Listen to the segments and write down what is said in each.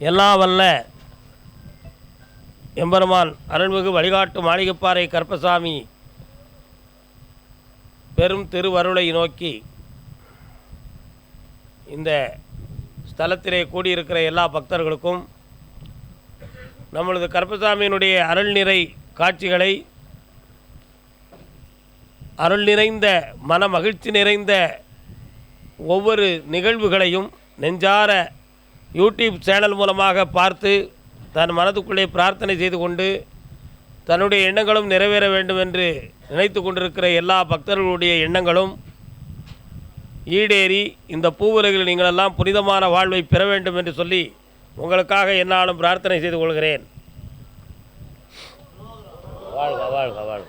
எல்லா வல்ல எம்பெருமான் அருள்மிகு வழிகாட்டு மாளிகைப்பாறை கருப்பசாமி பெரும் திருவருளை நோக்கி இந்த ஸ்தலத்திலே கூடியிருக்கிற எல்லா பக்தர்களுக்கும் நம்மளது கருப்பசாமியினுடைய அருள் நிறை காட்சிகளை அருள் நிறைந்த மன மகிழ்ச்சி நிறைந்த ஒவ்வொரு நிகழ்வுகளையும் நெஞ்சார யூடியூப் சேனல் மூலமாக பார்த்து தன் மனதுக்குள்ளே பிரார்த்தனை செய்து கொண்டு தன்னுடைய எண்ணங்களும் நிறைவேற வேண்டும் என்று நினைத்து கொண்டிருக்கிற எல்லா பக்தர்களுடைய எண்ணங்களும் ஈடேறி இந்த பூவுலகில் நீங்களெல்லாம் புனிதமான வாழ்வை பெற வேண்டும் என்று சொல்லி உங்களுக்காக என்னாலும் பிரார்த்தனை செய்து கொள்கிறேன். வாழ்க வாழ்க வாழ்க.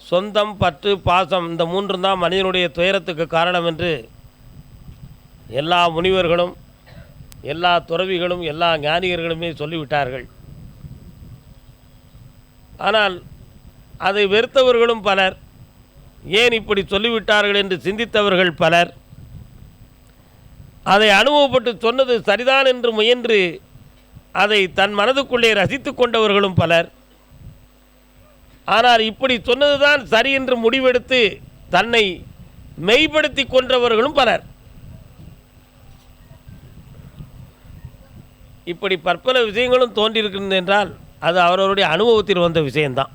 சொந்தம் பற்று பாசம் இந்த மூன்றும் தான் மனிதனுடைய துயரத்துக்கு காரணம் என்று எல்லா முனிவர்களும் எல்லா துறவிகளும் எல்லா ஞானிகர்களுமே சொல்லிவிட்டார்கள். ஆனால் அதை வெறுத்தவர்களும் பலர் ஏன் இப்படி சொல்லிவிட்டார்கள் என்று சிந்தித்தவர்கள் பலர் அதை அனுபவப்பட்டு சொன்னது சரிதான் என்று முயன்று அதை தன் மனதுக்குள்ளே ரசித்து கொண்டவர்களும் பலர். ஆனால் இப்படி சொன்னதுதான் சரி என்று முடிவெடுத்து தன்னை மெய்ப்படுத்தி கொன்றவர்களும் பலர். இப்படி பற்பல விஷயங்களும் தோன்றியிருக்கிறது என்றால் அது அவரவருடைய அனுபவத்தில் வந்த விஷயம்தான்.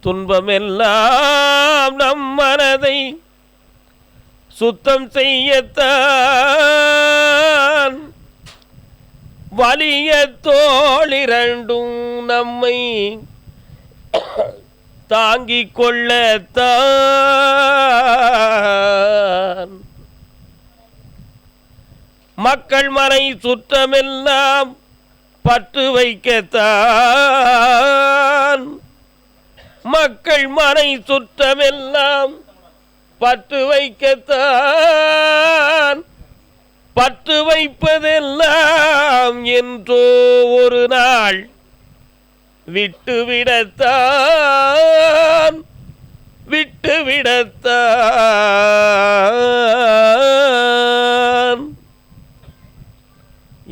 துன்பமெல்லாம் நம் மனதை சுத்தம் செய்யத்தான். வலிய தோளிரண்டும் நம்மை தாங்கிக் கொள்ளத்தான். மக்கள் மனை சுற்றமெல்லாம் பற்று வைக்கத்தான். மக்கள் மனை சுற்றமெல்லாம் பற்று வைக்கத்தான். பற்று வைப்பதெல்லாம் என்றோ ஒரு நாள் விட்டுவிடத்தான் விட்டுவிடத்தான்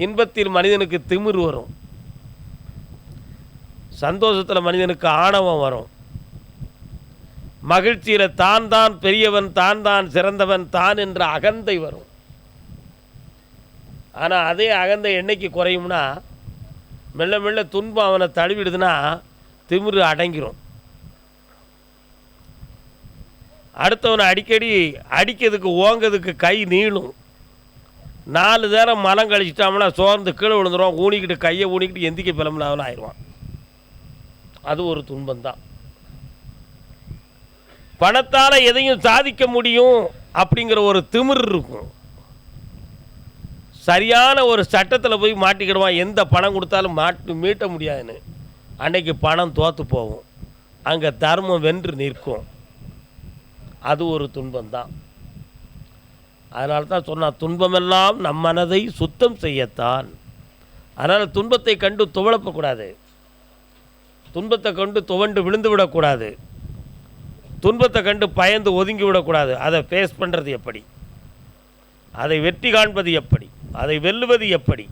இன்பத்தில் மனிதனுக்கு திமிர் வரும். சந்தோஷத்தில் மனிதனுக்கு ஆணவம் வரும். மகிழ்ச்சியில் தான் தான் பெரியவன் தான் தான் சிறந்தவன் தான் என்ற அகந்தை வரும். ஆனால் அதே அகந்தை என்னைக்கு குறையும்னா மெல்ல மெல்ல துன்பம் அவனை தழுவிடுதுன்னா திமிரு அடங்கிரும். அடுத்தவனை அடிக்கடி அடிக்கிறதுக்கு ஓங்கிறதுக்கு கை நீளும். நாலு நேரம் மலம் கழிச்சிட்டோம்னா சோர்ந்து கீழே விழுந்துருவான் ஊனிக்கிட்டு கையை ஊனிக்கிட்டு எந்திக்க பிளம்புனாவன ஆயிடுவான். அது ஒரு துன்பம்தான். பணத்தால் எதையும் சாதிக்க முடியும் அப்படிங்கிற ஒரு திமிர் இருக்கும். சரியான ஒரு சட்டத்தில் போய் மாட்டிக்கிடுவான் எந்த பணம் கொடுத்தாலும் மாட்டு மீட்ட முடியாதுன்னு. அன்னைக்கு பணம் தோற்று போகும். அங்கே தர்மம் வென்று நிற்கும். அது ஒரு துன்பம்தான். அதனால தான் சொன்னான் துன்பமெல்லாம் நம் மனதை சுத்தம் செய்யத்தான். அதனால் துன்பத்தை கண்டு துவளப்பக்கூடாது. துன்பத்தை கண்டு துவண்டு விழுந்து விடக்கூடாது. துன்பத்தை கண்டு பயந்து ஒதுங்கி விடக்கூடாது. அதை ஃபேஸ் பண்ணுறது எப்படி? அதை வெற்றி காண்பது எப்படி? அதை வெல்லுவது எப்படி?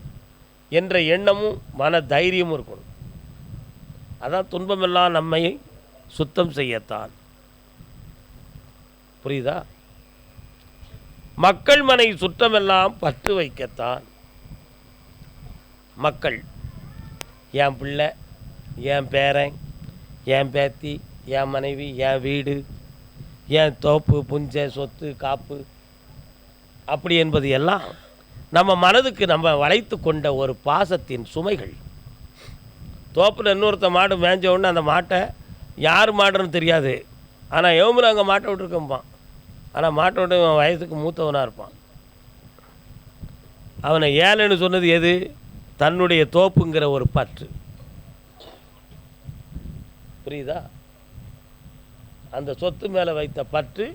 என்ற எண்ணமும் மன தைரியமும் இருக்கணும். அதான் துன்பமெல்லாம் நம்மை சுத்தம் செய்யத்தான். புரியுதா? மக்கள் மனை சுற்றமெல்லாம் பற்று வைக்கத்தான். மக்கள் என் பிள்ளை என் பேரன் என் பேத்தி என் மனைவி என் வீடு என் தோப்பு புஞ்சை சொத்து காப்பு அப்படி என்பது எல்லாம் நம்ம மனதுக்கு நம்ம வளைத்து கொண்ட ஒரு பாசத்தின் சுமைகள். தோப்பில் இன்னொருத்த மாடு மேஞ்ச உடனே அந்த மாட்டை யார் மாடுன்னு தெரியாது. ஆனால் எவமில் அங்கே மாட்டை விட்டுருக்கம்பான் ஆனால் மாட்டை வயசுக்கு மூத்தவனாக இருப்பான். அவனை ஏழைன்னு சொன்னது எது? தன்னுடைய தோப்புங்கிற ஒரு பற்று. புரியுதா? அந்த சொத்து மேலே வைத்த பற்று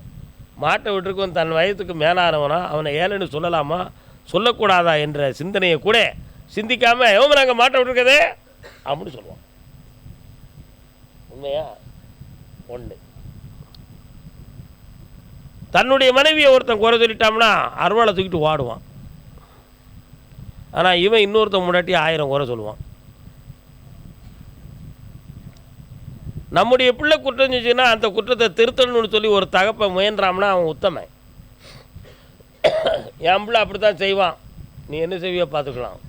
மாட்டை விட்டுருக்கும் தன் வயதுக்கு மேலானவனா அவனை ஏழைன்னு சொல்லலாமா? சொல்லக்கூடாதா என்ற சிந்தனையை கூட சிந்திக்காமல் எவன் நாங்கள் மாட்டை விட்டுருக்கதே? அப்படின்னு சொல்லுவான். உண்மையா? ஒன்று தன்னுடைய மனைவியை ஒருத்தன் குறை சொல்லிட்டான்னா அருவாளை தூக்கிட்டு ஓடுவான். ஆனால் இவன் இன்னொருத்தன் முன்னாடி ஆயிரம் குறை சொல்லுவான். நம்முடைய பிள்ளை குற்றம் செஞ்சுன்னா அந்த குற்றத்தை திருத்தணும்னு சொல்லி ஒரு தகப்பை முயன்றாம்னா அவன் உத்தமன். என் பிள்ளை அப்படி தான் செய்வான். நீ என்ன செய்வியோ பார்த்துக்கலாம்.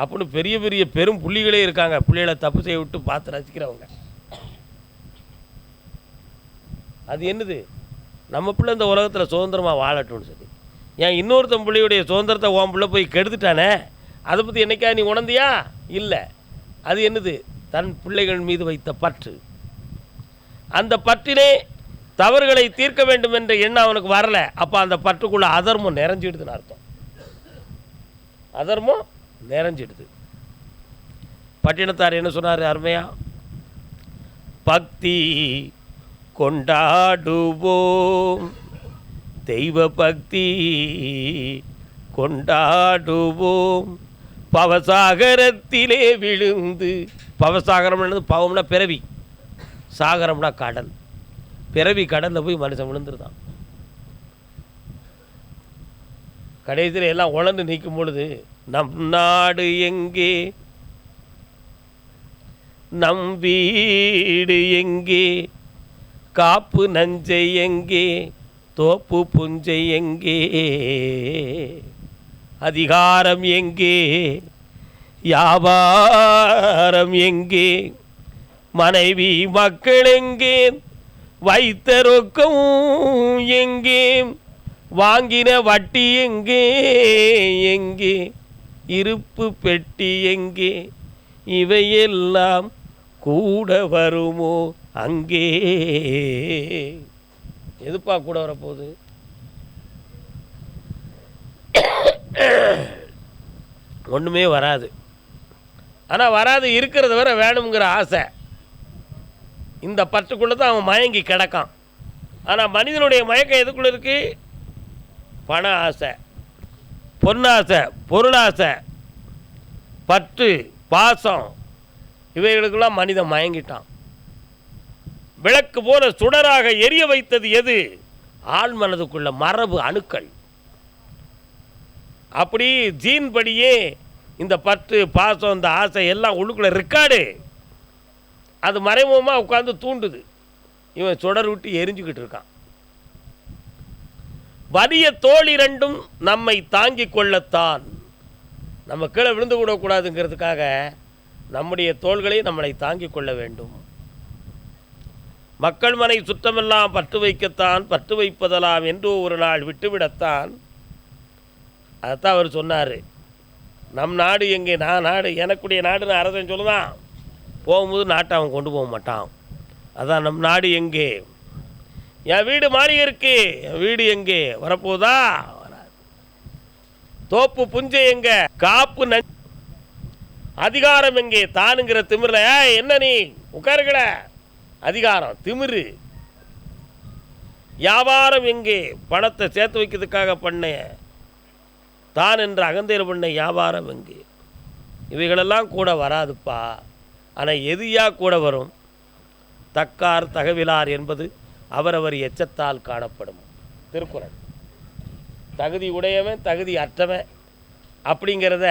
அப்படின்னு பெரிய பெரிய பெரும் புள்ளிகளே இருக்காங்க. பிள்ளைகளை தப்பு செய்ய விட்டு பார்த்து ரசிக்கிறவங்க. அது என்னது? நம்ம பிள்ளை இந்த உலகத்தில் சுதந்திரமாக வாழட்டும்னு சொல்லி. ஏன் இன்னொருத்தன் பிள்ளையுடைய சுதந்திரத்தை உன் பிள்ளை போய் கெடுத்துட்டானே? அதை பற்றி என்னைக்கா நீ உணர்ந்தியா? இல்லை. அது என்னது? தன் பிள்ளைகள் மீது வைத்த பற்று. அந்த பற்றிலே தவறுகளை தீர்க்க வேண்டும் என்ற எண்ணம் அவனுக்கு வரல. அப்போ அந்த பற்றுக்குள்ள அதர்மம் நிறைஞ்சிடுதுன்னு அர்த்தம். அதர்மம் நிறைஞ்சிடுது. பட்டினத்தார் என்ன சொன்னார் அருமையா? பக்தி கொண்டாடுவோம். தெய்வ பக்தி கொண்டாடுவோம். பவசாகரத்திலே விழுந்து பவசாகரம் பவம்னா பிறவி. சாகரம்னா கடல். பிறவி கடலில் போய் மனுஷன் விழுந்துருதான். கடைசியில் எல்லாம் உழந்து நிற்கும் பொழுது நம் நாடு எங்கே? நம் வீடு எங்கே? காப்பு நஞ்சை எங்கே தோப்பு புஞ்சை எங்கே? அதிகாரம் எங்கே வியாபாரம் எங்கே மனைவி மக்கள் எங்கே வைத்த ரொக்கம் எங்கே வாங்கின வட்டி எங்கே எங்கே இருப்பு பெட்டி எங்கே இவையெல்லாம் கூட வருமோ? அங்கே. எதுப்பா கூட வரப்போகுது? ஒன்றுமே வராது. ஆனால் வராது இருக்கிறத வர வேணுங்கிற ஆசை. இந்த பற்றுக்குள்ளே தான் அவன் மயங்கி கிடக்கான். ஆனால் மனிதனுடைய மயக்கம் எதுக்குள்ளே இருக்குது பண ஆசை பொன்னாசை பொருளாசை பற்று பாசம் இவைகளுக்கெல்லாம் மனிதன் மயங்கிட்டான். விளக்கு போல சுடராக எரிய வைத்தது எது? ஆள் மனதுக்குள்ள மரபு அணுக்கள். அப்படி ஜீன் படியே இந்த பற்று பாசம் இந்த ஆசை எல்லாம் உள்ளுக்குள்ள ரெக்கார்டு. அது மறைமுகமாக உட்காந்து தூண்டுது. இவன் சுடர் விட்டு எரிஞ்சுக்கிட்டு இருக்கான். வலிய தோல் இரண்டும் நம்மை தாங்கி கொள்ளத்தான். நம்ம கீழே விழுந்து விடக்கூடாதுங்கிறதுக்காக நம்முடைய தோள்களை நம்மளை தாங்கிக் கொள்ள வேண்டும். மக்கள் மனை சுற்றமெல்லாம் பற்று வைக்கத்தான் பற்று வைப்பதெல்லாம் என்று ஒரு நாள் விட்டுவிடத்தான். அதைத்தான் அவர் சொன்னார். நம் நாடு எங்கே? நான் நாடு எனக்குடைய நாடுன்னு அரசன் சொல்லுதான். போகும்போது நாட்டை அவன் கொண்டு போக மாட்டான். அதான் நம் நாடு எங்கே? என் வீடு மாறி இருக்கு என் வீடு எங்கே? வரப்போதா? தோப்பு புஞ்சை எங்க? காப்பு ந அதிகாரம் எங்கே? தானுங்கிற திமிரில் என்ன நீ? உட்காருக்கட அதிகாரம் திமிரு. வியாபாரம் எங்கே? பணத்தை சேர்த்து வைக்கிறதுக்காக பண்ண. தான் என்ற அகந்தையில் பண்ண வியாபாரம் எங்கே? இவைகளெல்லாம் கூட வராதுப்பா. ஆனால் எதியா கூட வரும். தக்கார் தகவிலார் என்பது அவரவர் எச்சத்தால் காணப்படும். திருக்குறள். தகுதி உடையவன் தகுதி அற்றவன் அப்படிங்கிறத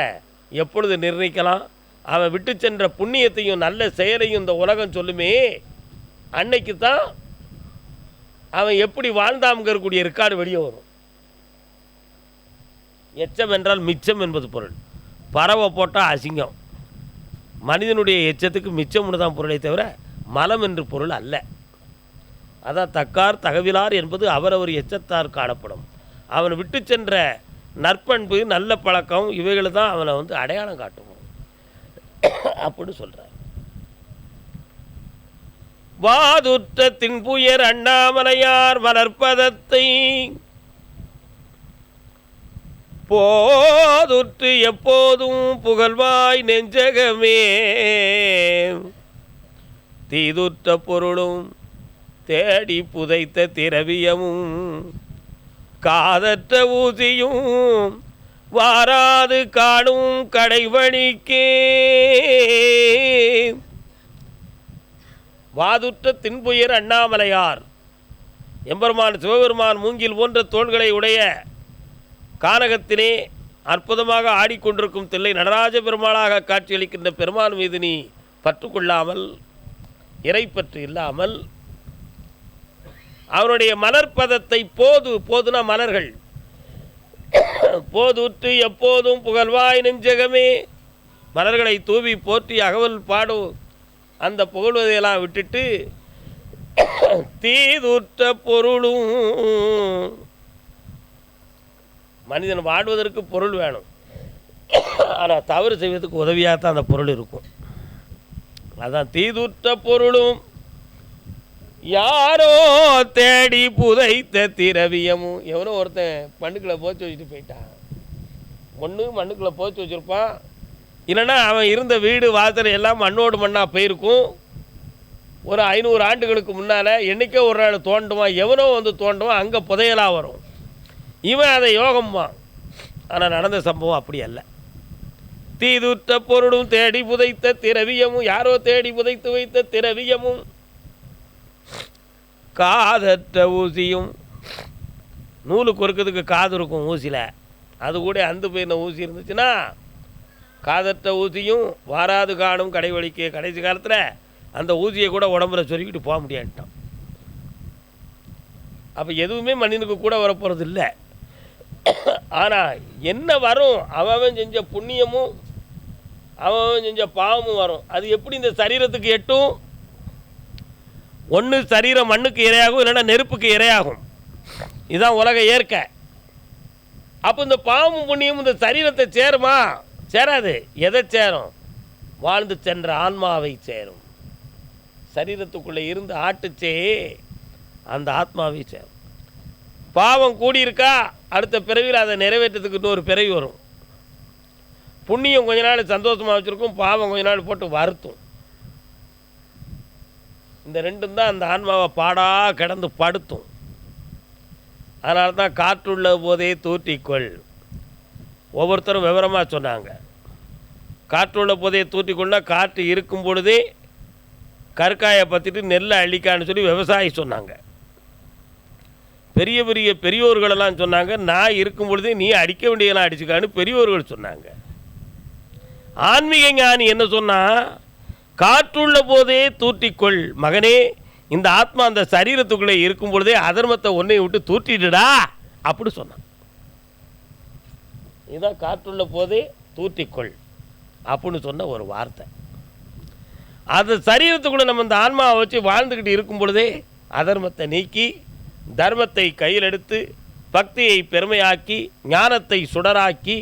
எப்பொழுது நிர்ணயிக்கலாம்? அவன் விட்டு சென்ற புண்ணியத்தையும் நல்ல செயலையும் இந்த உலகம் சொல்லுமே. அன்னைக்கு தான் அவன் எப்படி வாழ்ந்தாம்ங்கிறக்கூடிய ரெக்கார்டு வெளியே வரும். எச்சம் என்றால் மிச்சம் என்பது பொருள். பறவை போட்டால் அசிங்கம். மனிதனுடைய எச்சத்துக்கு மிச்சம்னு தான் பொருளை தவிர மலம் என்று பொருள் அல்ல. அதான் தக்கார் தகவிலார் என்பது அவரவர் எச்சத்தார் காணப்படும். அவன் விட்டு சென்ற நற்பண்பு நல்ல பழக்கம் இவைகளை தான் அவனை வந்து அடையாளம் காட்டும் அப்படின்னு சொல்கிறார் வாதுற்ற தின்புயர் அண்ணாமலையார் வளர்ப்பதத்தை போதுற்று எப்போதும் புகழ்வாய் நெஞ்சகமே. தீதுற்ற பொருளும் தேடி புதைத்த திரவியமும் காதற்ற ஊசியும் வாராது காணும் கடைவணிக்கே வாதுற்ற தின்புயர் அண்ணாமலையார். எம்பெருமான் சிவபெருமான் மூங்கில் போன்ற தோள்களை உடைய கானகத்தினே அற்புதமாக ஆடிக்கொண்டிருக்கும் தில்லை நடராஜ பெருமாளாக காட்சியளிக்கின்ற பெருமான் மீது நீ பற்று கொள்ளாமல் இறைப்பற்று இல்லாமல் அவருடைய மலர்பதத்தை போது போதுனா மலர்கள். போதுற்று எப்போதும் புகழ்வாய் நெஞ்சகமே. மலர்களை தூவி போற்றி அகவல் பாடும் அந்த புகழ்வதையெல்லாம் விட்டுட்டு தீதுற்ற பொருளும் மனிதன் வாழ்வதற்கு பொருள் வேணும். ஆனால் தவறு செய்வதற்கு உதவியாக தான் அந்த பொருள் இருக்கும். அதான் தீதுற்ற பொருளும் யாரோ தேடி புதைத்த திரவியமும். எவனோ ஒருத்தன் மண்ணுக்குள்ளே போச்சு வச்சுட்டு போயிட்டான். ஒன்று மண்ணுக்குள்ளே போச்சு வச்சுருப்பான். இல்லைன்னா அவன் இருந்த வீடு வாசல் எல்லாம் மண்ணோடு மண்ணாக போயிருக்கும். ஒரு ஐநூறு ஆண்டுகளுக்கு முன்னால் என்றைக்கோ ஒரு நாள் தோண்டுவான் எவனோ வந்து தோண்டுவான் அங்கே புதையலாக வரும். இவன் அதை யோகம்வான் ஆனால் நடந்த சம்பவம் அப்படி அல்ல. தீதுற்ற பொருளும் தேடி புதைத்த திரவியமும் யாரோ தேடி புதைத்து வைத்த திரவியமும் காதற்ற ஊசியும். நூலு கொறுக்கிறதுக்கு காது இருக்கும் ஊசியில். அது கூட அந்து போயிருந்த ஊசி இருந்துச்சுன்னா காதற்ற ஊசியும் வாராது காணும் கடைவழிக்கு. கடைசி காலத்தில் அந்த ஊசியை கூட உடம்புல சொருக்கிட்டு போக முடியாதுட்டான் அப்போ எதுவுமே மனிதனுக்கு கூட வரப்போகிறது இல்லை. ஆனால் என்ன வரும்? அவன் செஞ்ச புண்ணியமும் அவன் செஞ்ச பாவமும் வரும். அது எப்படி இந்த சரீரத்துக்கு எட்டும்? ஒன்று சரீரம் மண்ணுக்கு இரையாகும் இல்லைன்னா நெருப்புக்கு இரையாகும். இதுதான் உலக இயற்கை. அப்போ இந்த பாவமும் புண்ணியமும் இந்த சரீரத்தை சேருமா? சேராது. எதை சேரும்? வாழ்ந்து சென்ற ஆன்மாவை சேரும். சரீரத்துக்குள்ளே இருந்து ஆட்டுச்சே அந்த ஆத்மாவை சேரும். பாவம் கூடியிருக்கா? அடுத்த பிறவியில் அதை நிறைவேற்றத்துக்கு இன்னொரு பிறவி வரும். புண்ணியம் கொஞ்ச நாள் சந்தோஷமாக வச்சுருக்கும் பாவம் கொஞ்ச நாள் போட்டு வருத்தும். இந்த ரெண்டும் தான் அந்த ஆன்மாவை பாடாக கிடந்து படுத்தும். அதனால தான் காற்றுள்ள போதே தூற்றிக்கொள். ஒவ்வொருத்தரும் விவரமாக சொன்னாங்க. காற்றுள்ள போதே தூற்றிக்கொள்ளா காற்று இருக்கும் பொழுதே கற்காயை பற்றிட்டு நெல்லை அழிக்கான்னு சொல்லி விவசாயி சொன்னாங்க. பெரிய பெரிய பெரியோர்களெல்லாம் சொன்னாங்க நான் இருக்கும் பொழுதே நீ அடிக்க வேண்டியதெல்லாம் அடிச்சுக்கான்னு பெரியோர்கள் சொன்னாங்க. ஆன்மீக ஞானி என்ன சொன்னால் காற்றுள்ள போதே தூற்றிக்கொள் மகனே இந்த ஆத்மா அந்த சரீரத்துக்குள்ளே இருக்கும் பொழுதே அதர்மத்தை ஒன்றை விட்டு தூற்றிடுடா அப்படி சொன்னான். இதான் காற்றுள்ள போதே தூற்றிக்கொள் அப்படின்னு சொன்ன ஒரு வார்த்தை. அது சரீரத்துக்குள்ளே நம்ம இந்த ஆன்மாவை வச்சு வாழ்ந்துக்கிட்டு இருக்கும் பொழுதே அதர்மத்தை நீக்கி தர்மத்தை கையில் எடுத்து பக்தியை பெருமையாக்கி ஞானத்தை சுடராக்கி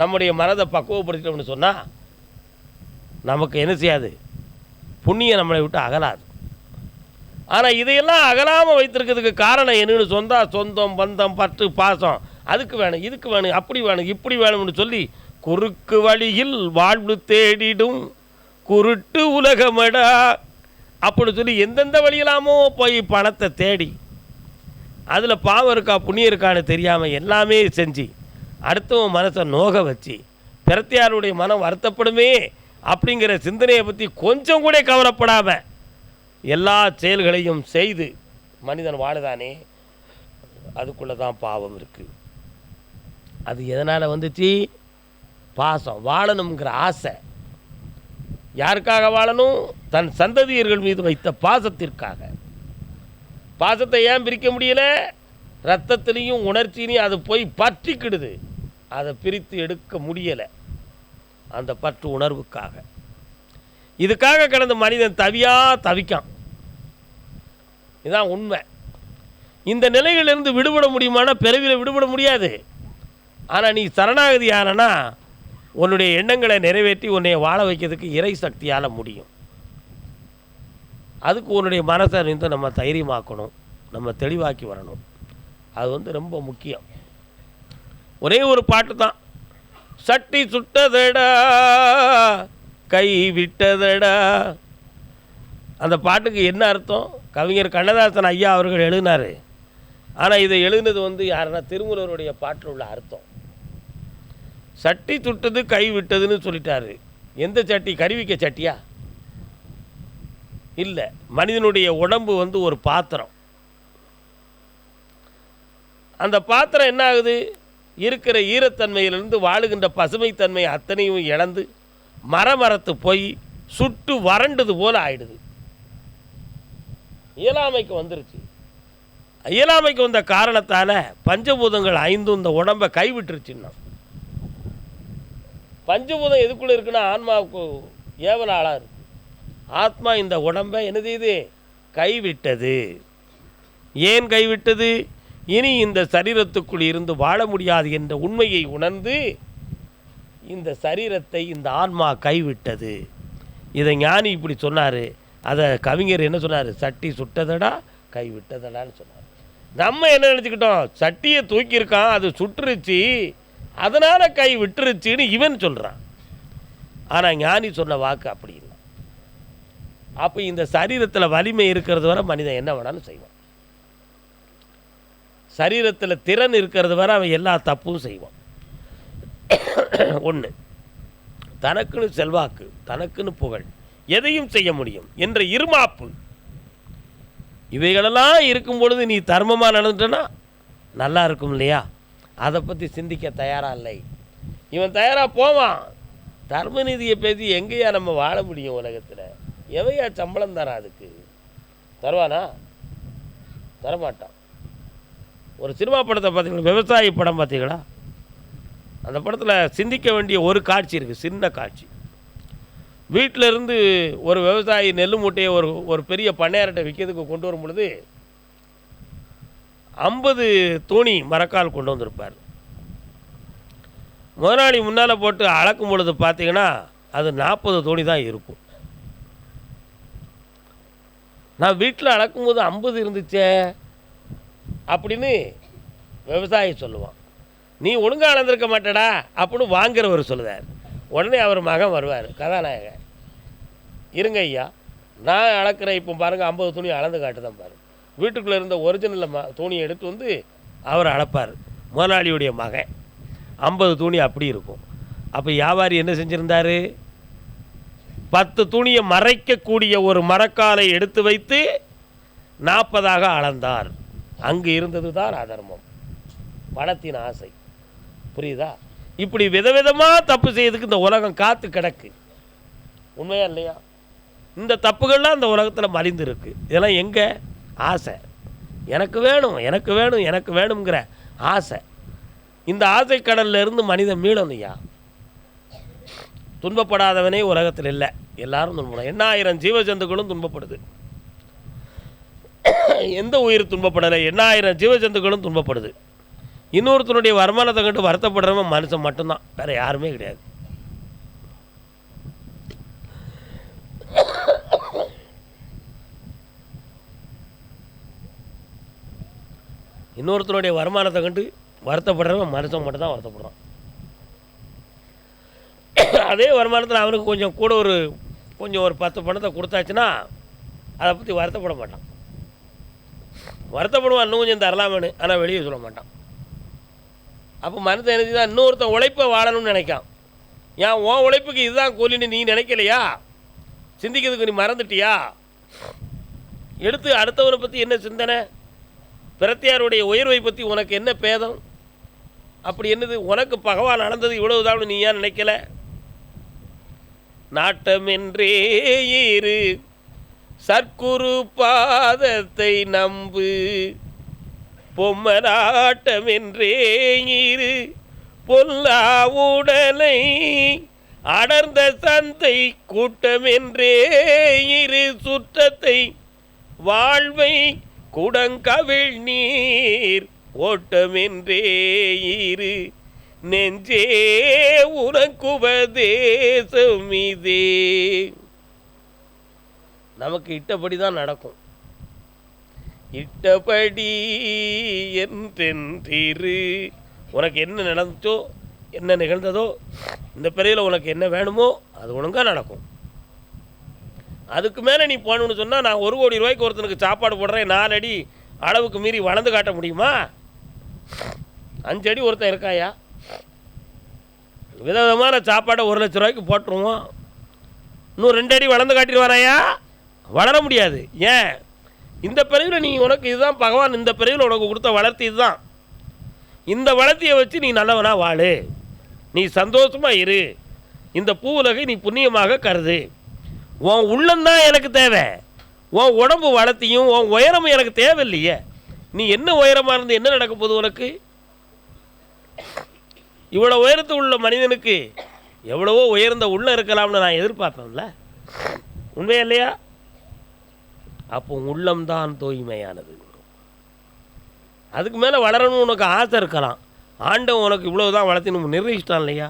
நம்முடைய மனதை பக்குவப்படுத்திட்டோம்னு சொன்னால் நமக்கு என்ன செய்யாது? புண்ணியம் நம்மளை விட்டு அகலாது. ஆனால் இதையெல்லாம் அகலாமல் வைத்திருக்கிறதுக்கு காரணம் என்னன்னு சொந்தா சொந்தம் பந்தம் பற்று பாசம். அதுக்கு வேணும் இதுக்கு வேணும் அப்படி வேணும் இப்படி வேணும்னு சொல்லி குறுக்கு வழியில் வாழ்வு தேடிடும். குருட்டு உலகமடா. அப்படின்னு சொல்லி எந்தெந்த வழியிலாமோ போய் பணத்தை தேடி அதில் பாவம் இருக்கா புண்ணியம் இருக்கான்னு தெரியாமல் எல்லாமே செஞ்சு அடுத்தவன் மனசை நோக வச்சு பிரத்தியாருடைய மனம் வருத்தப்படுமே அப்படிங்கிற சிந்தனையை பற்றி கொஞ்சம் கூட கவலைப்படாமல் எல்லா செயல்களையும் செய்து மனிதன் வாழுதானே? அதுக்குள்ளே தான் பாவம் இருக்குது அது எதனால் வந்துச்சு? பாசம் வாழணுங்கிற ஆசை. யாருக்காக வாழணும்? தன் சந்ததியர்கள் மீது வைத்த பாசத்திற்காக. பாசத்தை ஏன் பிரிக்க முடியல? ரத்தத்திலையும் உணர்ச்சியிலையும் அது போய் பற்றிக்கிடுது. அதை பிரித்து எடுக்க முடியலை. அந்த பற்று உணர்வுக்காக. இதுக்காக கடந்த மனிதன் தவியா தவிக்கான். இதுதான் உண்மை. இந்த நிலையிலிருந்து விடுபட முடியுமானா பிறவியில் விடுபட முடியாது. ஆனால் நீ சரணாகதி ஆனனா உன்னுடைய எண்ணங்களை நிறைவேற்றி உன்னை வாழ வைக்கிறதுக்கு இறை சக்தியால் முடியும். அதுக்கு உன்னுடைய மனசை வந்து நம்ம தைரியமாக்கணும். நம்ம தெளிவாக்கி வரணும். அது வந்து ரொம்ப முக்கியம். ஒரே ஒரு பாட்டு தான். சட்டி சுட்டதடா கை விட்டதடா. அந்த பாட்டுக்கு என்ன அர்த்தம்? கவிஞர் கண்ணதாசன் ஐயா அவர்கள் எழுதினார். ஆனால் இதை எழுதினது வந்து யாருன்னா திருமுருகருடைய பாட்டில் உள்ள அர்த்தம். சட்டி சுட்டது கை விட்டதுன்னு சொல்லிட்டாரு. எந்த சட்டி? கருவிக்க சட்டியா? இல்லை. மனிதனுடைய உடம்பு வந்து ஒரு பாத்திரம். அந்த பாத்திரம் என்ன ஆகுது? இருக்கிற ஈரத்தன்மையிலிருந்து வாழுகின்ற பசுமைத்தன்மை அத்தனையும் இழந்து மரமரத்து போய் சுட்டு வறண்டது போல ஆயிடுது. இயலாமைக்கு வந்துருச்சு. இயலாமைக்கு வந்த காரணத்தால் பஞ்சபூதங்கள் ஐந்தும் இந்த உடம்பை கைவிட்டுருச்சுன்னா. பஞ்சபூதம் எதுக்குள்ளே இருக்குன்னா ஆன்மாவுக்கு ஏவல் ஆளாக இருக்கு. ஆத்மா இந்த உடம்பை என்ன செய்யுது கைவிட்டது. ஏன் கைவிட்டது? இனி இந்த சரீரத்துக்குள் இருந்து வாழ முடியாது என்ற உண்மையை உணர்ந்து இந்த சரீரத்தை இந்த ஆன்மா கைவிட்டது. இதை ஞானி இப்படி சொன்னார். அதை கவிஞர் என்ன சொன்னார்? சட்டி சுட்டதடா கைவிட்டதடான்னு சொன்னார். நம்ம என்ன நினச்சிக்கிட்டோம்? சட்டியை தூக்கியிருக்கான் அது சுட்டுருச்சு அதனால் கை விட்டுருச்சுன்னு இவன் சொல்கிறான் ஆனால் ஞானி சொன்ன வாக்கு அப்படி இல்லை. அப்போ இந்த சரீரத்தில் வலிமை இருக்கிறது வரை மனிதன் என்ன வேணாலும் செய்வான். சரீரத்தில் திறன் இருக்கிறது வரை அவன் எல்லா தப்பும் செய்வான். ஒன்று தனக்குன்னு செல்வாக்கு தனக்குன்னு புகழ் எதையும் செய்ய முடியும் என்ற இருமாப்பு. இவைகளெல்லாம் இருக்கும் பொழுது நீ தர்மமாக நடந்துட்டனா? நல்லா இருக்கும் இல்லையா? அதை பற்றி சிந்திக்க தயாராக இல்லை. இவன் தயாராக போவான். தர்ம நீதியை பேசி எங்கேயா நம்ம வாழ முடியும் உலகத்தில்? எவையா சம்பளம் தரான் அதுக்கு? தருவானா? தரமாட்டான். ஒரு சினிமா படத்தை பார்த்தீங்களா? விவசாயி படம் பார்த்தீங்களா? அந்த படத்தில் சிந்திக்க வேண்டிய ஒரு காட்சி இருக்குது சின்ன காட்சி. வீட்டில் இருந்து ஒரு விவசாயி நெல் மூட்டையை ஒரு ஒரு பெரிய பண்ணையார்கிட்ட விற்கிறதுக்கு கொண்டு வரும் பொழுது ஐம்பது தோணி மரக்கால் கொண்டு வந்திருப்பார். முதலாளி முன்னால் போட்டு அளக்கும் பொழுது பார்த்தீங்கன்னா அது நாற்பது தோணி தான் இருக்கும். நான் வீட்டில் அளக்கும்போது ஐம்பது இருந்துச்சே அப்படின்னு விவசாயி சொல்லுவான். நீ ஒழுங்காக அளந்திருக்க மாட்டடா அப்படின்னு வாங்குறவர் சொல்லுவார். உடனே அவர் மகன் வருவார். கதாநாயகன் இருங்க ஐயா. நான் அளக்கிறேன். இப்போ பாருங்கள் ஐம்பது துணி அளந்து காட்டுதான் பாருங்கள் வீட்டுக்குள்ளே இருந்த ஒரிஜினலில் ம துணியை எடுத்து வந்து அவர் அளப்பார் முதலாளியுடைய மகன். ஐம்பது துணி அப்படி இருக்கும். அப்போ வியாபாரி என்ன செஞ்சுருந்தாரு? பத்து துணியை மறைக்கக்கூடிய ஒரு மரக்காலை எடுத்து வைத்து நாற்பதாக அளந்தார். அங்கு இருந்தது தான் அதர்மம். பணத்தின் ஆசை. புரியுதா? இப்படி விதவிதமாக தப்பு செய்யறதுக்கு இந்த உலகம் காத்து கிடக்கு. உண்மையா இல்லையா? இந்த தப்புகள்லாம் இந்த உலகத்தில் மலிந்து இருக்கு இதெல்லாம் எங்கே? ஆசை. எனக்கு வேணும் எனக்கு வேணும் எனக்கு வேணுங்கிற ஆசை. இந்த ஆசை கடல்ல இருந்து மனிதன் மீளணும் ஐயா. துன்பப்படாதவனே உலகத்தில் இல்லை. எல்லாரும் துன்பப்படும் எண்ணாயிரம் ஜீவஜந்துக்களும் துன்பப்படுது. எந்த உயிர் துன்பப்படலை? எண்ணாயிரம் ஜீவஜந்துக்களும் துன்பப்படுது. இன்னொருத்தனுடைய வருமானத்தை கண்டு வருத்தப்படுறவன் மனுஷன் மட்டும்தான். வேற யாருமே கிடையாது. இன்னொருத்தனுடைய வருமானத்தை கண்டு வருத்தப்படுறவன் மனுஷன் மட்டும்தான் வருத்தப்படுறான். அதே வருமானத்தில் அவனுக்கு கொஞ்சம் கூட ஒரு கொஞ்சம் ஒரு பத்து பணத்தை கொடுத்தாச்சுன்னா அதை பற்றி வருத்தப்பட மாட்டான். வருத்தப்படுவான் இன்னும் கொஞ்சம் தரலாமேனு ஆனால் வெளியே சொல்ல மாட்டான். அப்போ மனத்தை நினைச்சு தான் இன்னொருத்தன் உழைப்பை வாழணும்னு நினைக்கான். ஏன் உன் உழைப்புக்கு இதுதான் கூலின்னு நீ நினைக்கலையா? சிந்திக்கிறதுக்கு நீ மறந்துட்டியா? எடுத்து அடுத்தவரை பற்றி என்ன சிந்தனை? பிரத்தியாருடைய உயர்வை பற்றி உனக்கு என்ன பேதம்? அப்படி என்னது? உனக்கு பகவான் நடந்தது இவ்வளவுதான் நீ ஏன் நினைக்கல? நாட்டமென்றே இரு. சர்க்குரு பாதத்தை நம்பு. பொம்மனாட்டமென்றே இரு. பொல்லா உடலை அடர்ந்த சந்தை கூட்டமென்றே இரு. சுற்றத்தை வாழ்வை குடங்கவிழ் நீர் ஓட்டமென்றே இரு. நெஞ்சே உனக்குபதேசம் இதே. நமக்கு இட்டபடி தான் நடக்கும். இட்டபடி என்றென்றிரு. உனக்கு என்ன நடந்துச்சோ என்ன நிகழ்ந்ததோ இந்த பிறையில் உனக்கு என்ன வேணுமோ அது ஒழுங்காக நடக்கும். அதுக்கு மேலே நீ போகணும்னு சொன்னால் நான் ஒரு கோடி ரூபாய்க்கு ஒருத்தனுக்கு சாப்பாடு போடுறேன் நாலு அடி அளவுக்கு மீறி வளர்ந்து காட்ட முடியுமா? அஞ்சு அடி ஒருத்தன் இருக்காயா? விதவிதமான சாப்பாடை ஒரு லட்ச ரூபாய்க்கு போட்டுருவோம். இன்னும் ரெண்டு அடி வளர்ந்து காட்டிடுவாராயா வளர முடியாது. ஏன்? இந்த பிறவியில் நீ உனக்கு இதுதான் பகவான் இந்த பிறவியில் உனக்கு கொடுத்த வளர்த்தி இதுதான். இந்த வளர்த்தியை வச்சு நீ நல்லவனாக வாழு. நீ சந்தோஷமாக இரு. இந்த பூவுலகை நீ புண்ணியமாக கருது. உன் உள்ளம்தான் எனக்கு தேவை. உன் உடம்பு வளர்த்தியும் உன் உயரமும் எனக்கு தேவையில்லையே. நீ என்ன உயரமாக இருந்து என்ன நடக்க போகுது உனக்கு? இவ்வளோ உயரத்து உள்ள மனிதனுக்கு எவ்வளவோ உயர்ந்த உள்ள இருக்கலாம்னு நான் எதிர்பார்த்தேன்ல உண்மையா இல்லையா? அப்போ உள்ளம்தான் தூய்மையானது. அதுக்கு மேலே வளரணும்னு உனக்கு ஆசை இருக்கலாம். ஆண்டவன் உனக்கு இவ்வளவு தான் வளர்த்தின்னு நிர்ணயிச்சிட்டான் இல்லையா?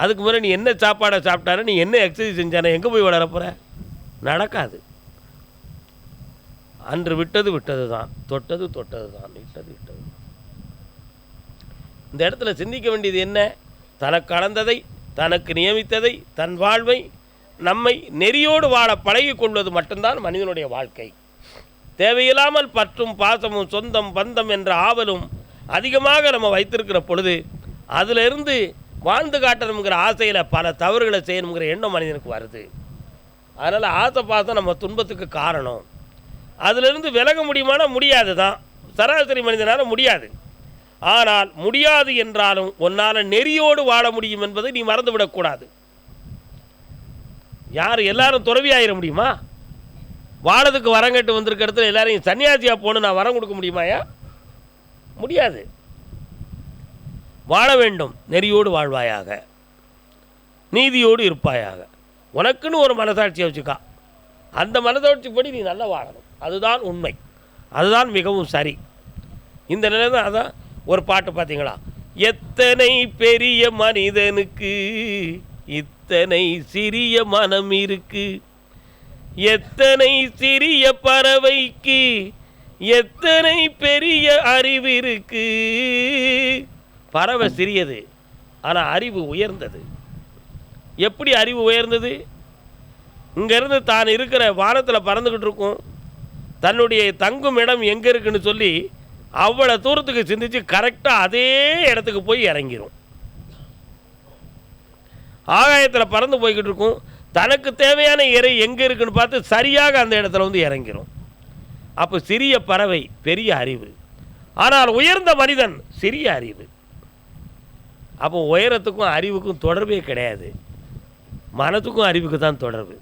அதுக்கு முறை நீ என்ன சாப்பாடை சாப்பிட்டாரு நீ என்ன எக்ஸசைஸ் செஞ்சானே எங்கே போய் வளரப்போகிற நடக்காது. அன்று விட்டது விட்டது தான் தொட்டது தொட்டது தான் விட்டது விட்டது இந்த இடத்துல சிந்திக்க வேண்டியது என்ன? தனக்கு அளந்ததை தனக்கு நியமித்ததை தன் வாழ்வை நம்மை நெறியோடு வாழ பழகி கொள்வது மட்டும்தான் மனிதனுடைய வாழ்க்கை. தேவையில்லாமல் பற்றும் பாசமும் சொந்தம் பந்தம் என்ற ஆவலும் அதிகமாக நம்ம வைத்திருக்கிற பொழுது அதிலிருந்து வாழ்ந்து காட்டணுங்கிற ஆசையில் பல தவறுகளை செய்யணுங்கிற எண்ணம் மனிதனுக்கு வருது. அதனால் ஆசை பாசம் நம்ம துன்பத்துக்கு காரணம். அதிலிருந்து விலக முடியுமானா முடியாது தான். சராசரி மனிதனால் முடியாது. ஆனால் முடியாது என்றாலும் உன்னால் நெறியோடு வாழ முடியும் என்பதை நீ மறந்துவிடக்கூடாது யார் எல்லாரும் துறவியாயிட முடியுமா? வாழதுக்கு வரங்கட்டு வந்திருக்க இடத்துல எல்லாரையும் சன்னியாசியாக போகணும் நான் வரம் கொடுக்க முடியுமாயா முடியாது. வாழ வேண்டும். நெறியோடு வாழ்வாயாக. நீதியோடு இருப்பாயாக. உனக்குன்னு ஒரு மனசாட்சியை வச்சுக்கா. அந்த மனசாட்சிப்படி நீ நல்லா வாழணும். அதுதான் உண்மை. அதுதான் மிகவும் சரி. இந்த நிலை தான் அதான் ஒரு பாட்டு பார்த்தீங்களா? எத்தனை பெரிய மனிதனுக்கு இத்தனை சிறிய மனம் இருக்கு. எத்தனை சிறிய பறவைக்கு எத்தனை பெரிய அறிவு இருக்கு. பறவை சிறியது ஆனால் அறிவு உயர்ந்தது. எப்படி அறிவு உயர்ந்தது? இங்கேருந்து தான் இருக்கிற வானத்தில் பறந்துக்கிட்டு இருக்கும். தன்னுடைய தங்கும் இடம் எங்கே இருக்குன்னு சொல்லி அவ்வளோ தூரத்துக்கு சிந்திச்சு கரெக்டாக அதே இடத்துக்கு போய் இறங்கிரும். ஆகாயத்தில் பறந்து போய்கிட்டு இருக்கும். தனக்கு தேவையான இறை எங்கே இருக்குன்னு பார்த்து சரியாக அந்த இடத்துல வந்து இறங்கிரும். அப்போ சிறிய பறவை பெரிய அறிவு. ஆனால் உயர்ந்த மனிதன் சிறிய அறிவு. அப்போ உயரத்துக்கும் அறிவுக்கும் தொடர்பே கிடையாது. மனத்துக்கும் அறிவுக்கு தான் தொடர்பு.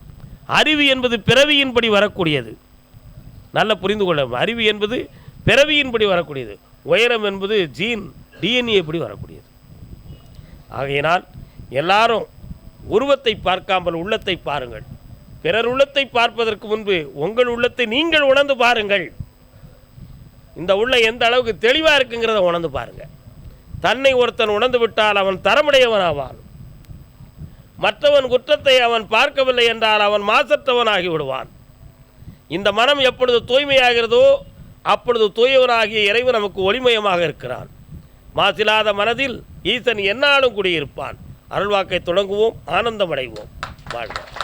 அறிவு என்பது பிறவியின்படி வரக்கூடியது. நல்லா புரிந்து கொள்ள அறிவு என்பது பிறவியின்படி வரக்கூடியது. உயரம் என்பது ஜீன் டிஎன்ஏ படி வரக்கூடியது? ஆகையினால் எல்லாரும் உருவத்தை பார்க்காமல் உள்ளத்தை பாருங்கள். பிறர் உள்ளத்தை பார்ப்பதற்கு முன்பு உங்கள் உள்ளத்தை நீங்கள் உணர்ந்து பாருங்கள். இந்த உள்ள எந்த அளவுக்கு தெளிவாக இருக்குங்கிறத உணர்ந்து பாருங்க. தன்னை ஒருத்தன் உணர்ந்து விட்டால் அவன் தரமுடையவன் ஆவான் மற்றவன் குற்றத்தை அவன் பார்க்கவில்லை என்றால் அவன் மாசற்றவனாகி விடுவான். இந்த மனம் எப்பொழுது தூய்மையாகிறதோ அப்பொழுது தூயவனாகிய இறைவன் நமக்கு ஒளிமயமாக இருக்கிறான். மாசில்லாத மனதில் ஈசன் என்னாலும் குடியிருப்பான். அருள்வாக்கை தொடங்குவோம் ஆனந்தமடைவோம். வாழ்வோம்